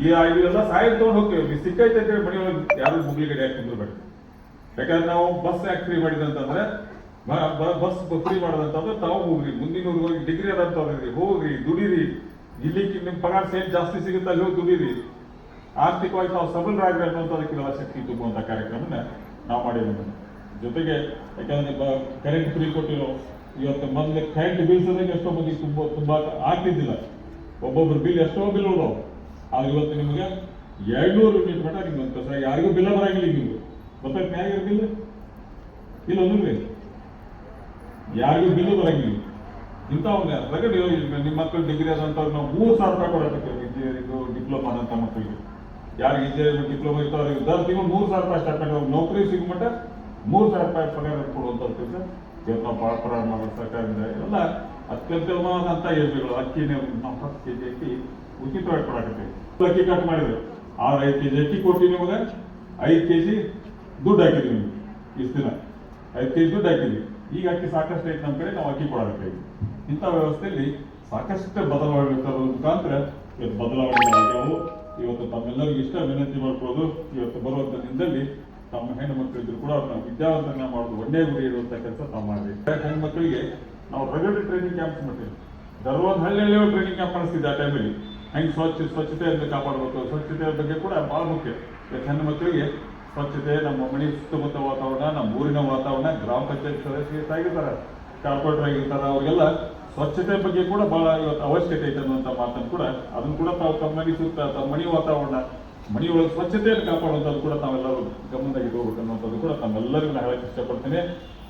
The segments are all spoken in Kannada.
ಈ ಇವೆಲ್ಲ ಸಾಯಿಲ್ ತಗೊಂಡು ಹೋಗ್ತೀವಿ. ಸಿಕ್ಕೈತೆ ಅಂತ ಹೇಳಿ ಮನೆ ಒಳಗೆ ಯಾರು ಮುಗ್ಲಿ ಗಡಿ ಯಾಕೆ ಕುಂದ್ರಬೇಡ. ಯಾಕಂದ್ರೆ ನಾವು ಬಸ್ ಯಾಕೆ ಫ್ರೀ ಮಾಡಿದಂತಂದ್ರೆ ಬಸ್ ಫ್ರೀ ಮಾಡೋದಂತಂದ್ರೆ ತಾವು ಹೋಗ್ರಿ. ಮುಂದಿನ ಹೋಗಿ ಡಿಗ್ರಿ ಅದಂತ ಹೋಗ್ರಿ, ದುಡೀರಿ. ಇಲ್ಲಿ ನಿಮ್ ಪಗಾರ ಸೇಮ್ ಜಾಸ್ತಿ ಸಿಗುತ್ತೆ ಅಲ್ಲಿ ಹೋಗಿ ದುಡೀರಿ. ಆರ್ಥಿಕವಾಗಿ ನಾವು ಸಬಲರಾಗ್ರಿ ಅನ್ನೋಂಥದಕ್ಕೆಲ್ಲ ಶಕ್ತಿ ತುಂಬುವಂತ ಕಾರ್ಯಕ್ರಮನ ನಾವು ಮಾಡಿರೋದು ಜೊತೆಗೆ, ಯಾಕಂದ್ರೆ ಕರೆಂಟ್ ಫ್ರೀ ಕೊಟ್ಟಿರೋ ಇವತ್ತು ಮೊದಲು ಕರೆಂಟ್ ಬಿಲ್ಸ್ ಎಷ್ಟೋ ಮಂದಿ ತುಂಬ, ತುಂಬಾ ಆಗ್ತಿದ್ದಿಲ್ಲ. ಒಬ್ಬೊಬ್ರು ಬಿಲ್ ಎಷ್ಟೋ ಬಿಲ್ ಉಳ್ಳವು ಆದ್ರೆ ಇವತ್ತು ನಿಮಗೆ ಎರಡ್ನೂರು ಯೂನಿಟ್ ಮಟ್ಟ ನಿಮ್ಗೆ ಅಂತ ಸರ್ ಯಾರಿಗೂ ಬಿಲ್ಲ ಬರಂಗಿಲ್ಲ ನಿಮ್ಗೆ ಗೊತ್ತಾಯ್ತು ಯಾರಿಗೂ ಬಿಲ್? ಇಲ್ಲ ಒಂದಿಲ್ರಿ ಯಾರಿಗೂ ಬಿಲ್ಲು ಬರಂಗಿಲ್ಲ ಇಂಥ ಒಂದು ರಗಡ್ ನಿಮ್ಮ ಮಕ್ಕಳು ಡಿಗ್ರಿ ಆದಂಥವ್ರು ನಾವು ಮೂರು ಸಾವಿರ ರೂಪಾಯಿ ಕೊಡಬೇಕು ಇಂಜಿನಿಯರಿಂಗು ಡಿಪ್ಲೊಮಾ ಆದಂಥ ಮಕ್ಕಳಿಗೆ. ಯಾರಿಗೆ ಇಂಜಿನಿಯರಿಂಗ್ ಡಿಪ್ಲೊಮಾ ಇರ್ತಾವ್ರಿಗೆ ದರ್ ತಿಂಗಳು ಮೂರು ಸಾವಿರ ರೂಪಾಯಿ ಸ್ಟಾರ್ಟ್ ಮಾಡಿ ನೌಕರಿ ಸಿಗಮಟ್ಟ ಮೂರು ಸಾವಿರ ರೂಪಾಯಿ ಪಗಾರ ಕೊಡುವಂಥ ಕೆಲಸ. ಇವತ್ತು ನಾವು ಭಾಳ ಪ್ರಾರಂಭ ಸರ್ಕಾರದಿಂದ ಎಲ್ಲ ಅತ್ಯಂತವಾದಂಥ ಯೋಜನೆಗಳು. ಅಕ್ಕಿ ನಾವು ಹತ್ತು ಕೆ ಜಿ ಅಕ್ಕಿ ಉಚಿತವಾಗಿ ಕೊಡಕತ್ತೆ ಅಕ್ಕಿ ಕಟ್ ಮಾಡಿದ್ರು. ಆರು ಐದು ಕೆ ಜಿ ಅಕ್ಕಿ ಕೊಡ್ತೀವಿ ನಿಮಗೆ. ಐದು ಕೆ ಜಿ ದುಡ್ಡು ಹಾಕಿದ್ವಿ ನಿಮ್ಗೆ ಇಷ್ಟು ದಿನ. ಐದು ಕೆ ಜಿ ದುಡ್ಡು ಹಾಕಿದ್ವಿ. ಈಗ ಅಕ್ಕಿ ಸಾಕಷ್ಟು ಐತೆ ನಮ್ಮ ಕಡೆ, ನಾವು ಅಕ್ಕಿ ಕೊಡಬೇಕಾಗಿ ಇಂಥ ವ್ಯವಸ್ಥೆಯಲ್ಲಿ ಸಾಕಷ್ಟು ಬದಲಾವಣೆ ಮುಖಾಂತರ ಇವತ್ತು ಬದಲಾವಣೆ ಇವತ್ತು ತಮ್ಮೆಲ್ಲರಿಗೂ ಇಷ್ಟ, ವಿನಂತಿ ಮಾಡ್ಕೊಳ್ಳೋದು. ಇವತ್ತು ಬರುವಂತ ದಿನದಲ್ಲಿ ತಮ್ಮ ಹೆಣ್ಣು ಮಕ್ಕಳಿದ್ರು ಕೂಡ ಅವ್ರನ್ನ ವಿದ್ಯಾವಂತನ ಮಾಡೋದು ಒಂದೇ ಗುರಿ ಇರುವಂತ ಕೆಲಸ ತಾವು ಮಾಡಿ ಹೆಣ್ಣು ಮಕ್ಕಳಿಗೆ ನಾವು ರೆಗ್ಯುಲರ್ ಟ್ರೈನಿಂಗ್ ಕ್ಯಾಂಪ್ಸ್ ಮಾಡ್ತೀವಿ. ಧರ್ವಾದ ಹಳ್ಳಿಯಲ್ಲೇ ಟ್ರೈನಿಂಗ್ ಕ್ಯಾಂಪ್ ಮಾಡಿಸ್ತಿದ್ದೆ ಆ ಟೈಮಲ್ಲಿ ಹೆಂಗೆ ಸ್ವಚ್ಛ ಸ್ವಚ್ಛತೆಯನ್ನು ಕಾಪಾಡಬೇಕು. ಸ್ವಚ್ಛತೆಯ ಬಗ್ಗೆ ಕೂಡ ಬಹಳ ಮುಖ್ಯ. ಹೆಣ್ಣು ಮಕ್ಕಳಿಗೆ ಸ್ವಚ್ಛತೆ, ನಮ್ಮ ಮನೆ ಸುತ್ತಮುತ್ತ ವಾತಾವರಣ, ನಮ್ಮ ಊರಿನ ವಾತಾವರಣ, ಗ್ರಾಮ ಪಂಚಾಯತ್ ಸದಸ್ಯರಾಗಿರ್ತಾರೆ ಕಾರ್ಪೊರೇಟರ್ ಆಗಿರ್ತಾರೆ, ಅವರಿಗೆಲ್ಲ ಸ್ವಚ್ಛತೆ ಬಗ್ಗೆ ಕೂಡ ಬಹಳ ಇವತ್ತು ಅವಶ್ಯಕತೆ ಐತೆ ಅನ್ನುವಂಥ ಮಾತನ್ನು ಕೂಡ ಅದನ್ನು ಕೂಡ ತಾವು ತಮ್ಮ ಮನೆ ಸುತ್ತ ತಮ್ಮ ಮನೆ ವಾತಾವರಣ ಮನೆಯೊಳಗೆ ಸ್ವಚ್ಛತೆಯನ್ನು ಕಾಪಾಡುವಂಥದ್ದು ಕೂಡ ತಾವೆಲ್ಲರೂ ಗಮನದಾಗ ಇಟ್ಕೋಬೇಕು ಅನ್ನುವಂಥದ್ದು ಕೂಡ ತಮ್ಮೆಲ್ಲರಿಗೂ ನಾನು ಹೇಳಕ್ಕೆ ಇಷ್ಟಪಡ್ತೇನೆ.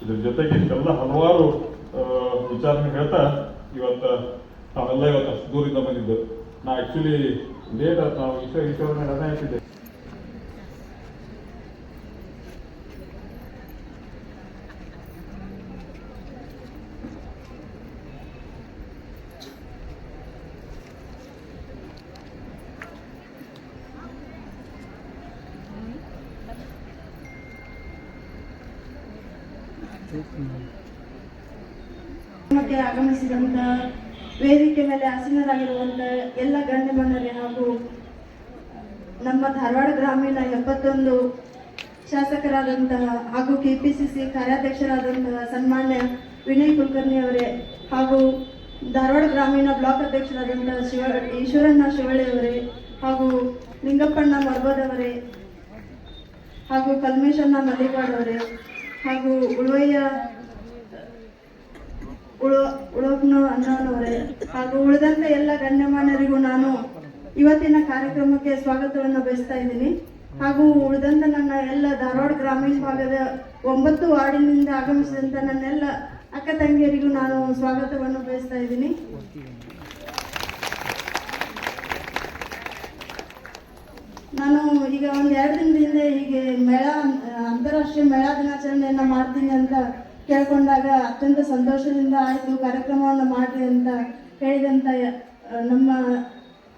ಇದ್ರ ಜೊತೆಗೆ ಇಷ್ಟೆಲ್ಲ ಹಲವಾರು ವಿಚಾರನ ಹೇಳ್ತಾ ಇವತ್ತು ತಾವೆಲ್ಲ ಇವತ್ತು ದೂರಿಂದ ಬಂದಿದ್ದು ನಾ ಆಕ್ಚುಲಿ ಲೇಟ್ ಆಯ್ತು ನಾವು ಇಷ್ಟ ವಿಷಯವನ್ನು ರಜೆ ಹಾಕಿದ್ದೆ ಕಾರ್ಯಕ್ರಮಕ್ಕೆ ಆಗಮಿಸಿದಂತ ವೇದಿಕೆ ಮೇಲೆ ಆಸೀನರಾಗಿರುವಂತ ಎಲ್ಲ ಗಣ್ಯಮಾನ್ಯರೇ ಹಾಗೂ ನಮ್ಮ ಧಾರವಾಡ ಗ್ರಾಮೀಣ ಎಪ್ಪತ್ತೊಂದು ಶಾಸಕರಾದಂತಹ ಹಾಗೂ ಕೆ ಪಿ ಸಿ ಸಿ ಕಾರ್ಯಾಧ್ಯಕ್ಷರಾದಂತಹ ಸನ್ಮಾನ್ಯ ವಿನಯ್ ಕುಲಕರ್ಣಿ ಅವರೇ ಹಾಗೂ ಧಾರವಾಡ ಗ್ರಾಮೀಣ ಬ್ಲಾಕ್ ಅಧ್ಯಕ್ಷರಾದಂತಹ ಶಿವ ಈಶ್ವರಣ್ಣ ಶಿವಳ್ಳಿ ಅವರೇ ಹಾಗೂ ಲಿಂಗಪ್ಪಣ್ಣ ಮರ್ಬೋದವರೇ ಹಾಗೂ ಕಲ್ಮೇಶಣ್ಣ ಮಲ್ಲಿಗಾಡ್ ಅವರೇ ಹಾಗೂ ಉಳುವಯ್ಯ ಉಳು ಉಳುವಪ್ಪನ ಅಣ್ಣನವರೇ ಹಾಗೂ ಉಳಿದಂತೆ ಎಲ್ಲ ಗಣ್ಯಮಾನ್ಯರಿಗೂ ನಾನು ಇವತ್ತಿನ ಕಾರ್ಯಕ್ರಮಕ್ಕೆ ಸ್ವಾಗತವನ್ನು ಬಯಸ್ತಾ ಇದ್ದೀನಿ. ಹಾಗೂ ಉಳಿದಂತ ನನ್ನ ಎಲ್ಲ ಧಾರವಾಡ ಗ್ರಾಮೀಣ ಭಾಗದ ಒಂಬತ್ತು ವಾರ್ಡಿನಿಂದ ಆಗಮಿಸಿದಂಥ ನನ್ನೆಲ್ಲ ಅಕ್ಕ ತಂಗಿಯರಿಗೂ ನಾನು ಸ್ವಾಗತವನ್ನು ಬಯಸ್ತಾ ಇದ್ದೀನಿ. ನಾನು ಈಗ ಒಂದು ಎರಡು ದಿನದಿಂದ ಹೀಗೆ ಮೇಳ, ಅಂತಾರಾಷ್ಟ್ರೀಯ ಮೇಳ ದಿನಾಚರಣೆಯನ್ನ ಮಾಡ್ತೀನಿ ಅಂತ ಕೇಳ್ಕೊಂಡಾಗ ಅತ್ಯಂತ ಸಂತೋಷದಿಂದ ಆಯ್ತು ಕಾರ್ಯಕ್ರಮವನ್ನು ಮಾಡ್ರಿ ಅಂತ ಹೇಳಿದಂತ ಆ, ನಮ್ಮ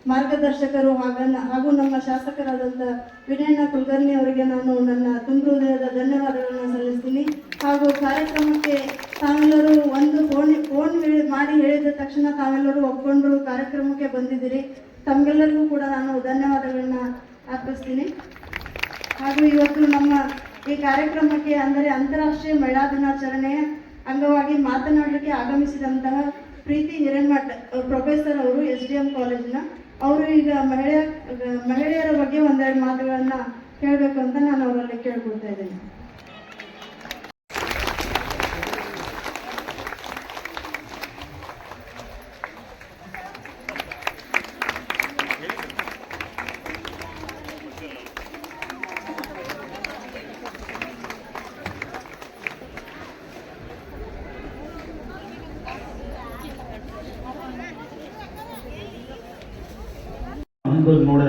ಮಾರ್ಗದರ್ಶಕರು ಹಾಗ ಹಾಗೂ ನಮ್ಮ ಶಾಸಕರಾದಂಥ ವಿನಯನ ಕುಲಕರ್ಣಿ ಅವರಿಗೆ ನಾನು ನನ್ನ ತುಂಬ ಹೃದಯದ ಧನ್ಯವಾದಗಳನ್ನು ಸಲ್ಲಿಸ್ತೀನಿ. ಹಾಗೂ ಕಾರ್ಯಕ್ರಮಕ್ಕೆ ತಾವೆಲ್ಲರೂ ಒಂದು ಫೋನ್ ಫೋನ್ ಮಾಡಿ ಹೇಳಿದ ತಕ್ಷಣ ತಾವೆಲ್ಲರೂ ಒಪ್ಕೊಂಡ್ರು ಕಾರ್ಯಕ್ರಮಕ್ಕೆ ಬಂದಿದ್ದೀರಿ. ತಮಗೆಲ್ಲರಿಗೂ ಕೂಡ ನಾನು ಧನ್ಯವಾದಗಳನ್ನ ಅರ್ಪಿಸ್ತೀನಿ. ಹಾಗೂ ಇವತ್ತು ನಮ್ಮ ಈ ಕಾರ್ಯಕ್ರಮಕ್ಕೆ ಅಂದರೆ ಅಂತಾರಾಷ್ಟ್ರೀಯ ಮಹಿಳಾ ದಿನಾಚರಣೆಯ ಅಂಗವಾಗಿ ಮಾತನಾಡಲಿಕ್ಕೆ ಆಗಮಿಸಿದಂತಹ ಪ್ರೀತಿ ಹಿರೇಮಠ್ ಪ್ರೊಫೆಸರ್ ಅವರು ಎಸ್ ಡಿ ಎಂ ಕಾಲೇಜಿನ, ಅವರು ಈಗ ಮಹಿಳೆಯ, ಮಹಿಳೆಯರ ಬಗ್ಗೆ ಒಂದೆರಡು ಮಾತುಗಳನ್ನು ಹೇಳಬೇಕು ಅಂತ ನಾನು ಅವರಲ್ಲಿ ಕೇಳ್ಕೊಳ್ತಾ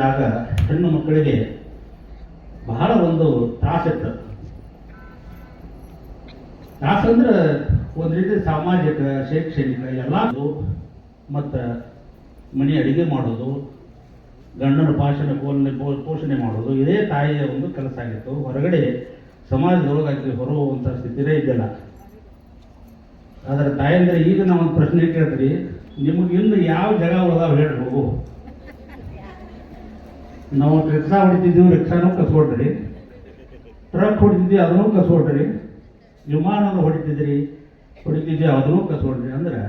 ನೋಡಿದಾಗ ಹೆಣ್ಣು ಮಕ್ಕಳಿಗೆ ಬಹಳ ಒಂದು ತ್ರಾಸಿತ್ತು ತ್ರಾಸಂದ್ರೆ ಒಂದು ರೀತಿ ಸಾಮಾಜಿಕ, ಶೈಕ್ಷಣಿಕ ಎಲ್ಲ ಮತ್ತು ಮನೆ ಅಡಿಗೆ ಮಾಡೋದು, ಗಂಡನ ಭಾಷಣ ಪೋಲನೆ ಪೋಷಣೆ ಮಾಡೋದು, ಇದೇ ತಾಯಿಯ ಒಂದು ಕೆಲಸ ಆಗಿತ್ತು. ಹೊರಗಡೆ ಸಮಾಜದೊಳಗಾಗಿ ಆಕೆ ಹೊರಹುವಂಥ ಸ್ಥಿತಿನೇ ಇದ್ದಿಲ್ಲ. ಆದರೆ ತಾಯಂದ್ರೆ, ಈಗ ನಾವು ಒಂದು ಪ್ರಶ್ನೆ ಕೇಳ್ತೀರಿ, ನಿಮಗೆ ಇನ್ನು ಯಾವ ಜಾಗ ಹೇಳ್ರಿ ಹೋಗು ನಾವು ರಿಕ್ಷಾ ಹೊಡಿತಿದ್ದೀವಿ, ರಿಕ್ಷಾನೂ ಕಸ್ಕೊಡ್ರಿ ಟ್ರಕ್ ಹೊಡಿತಿದ್ವಿ ಅದನ್ನೂ ಕಸ್ಕೊಡ್ರಿ ವಿಮಾನದ ಹೊಡಿತಿದ್ರಿ ಹೊಡಿತಿದ್ವಿ ಅದನ್ನೂ ಕಸ್ಕೊಡ್ರಿ ಅಂದ್ರೆ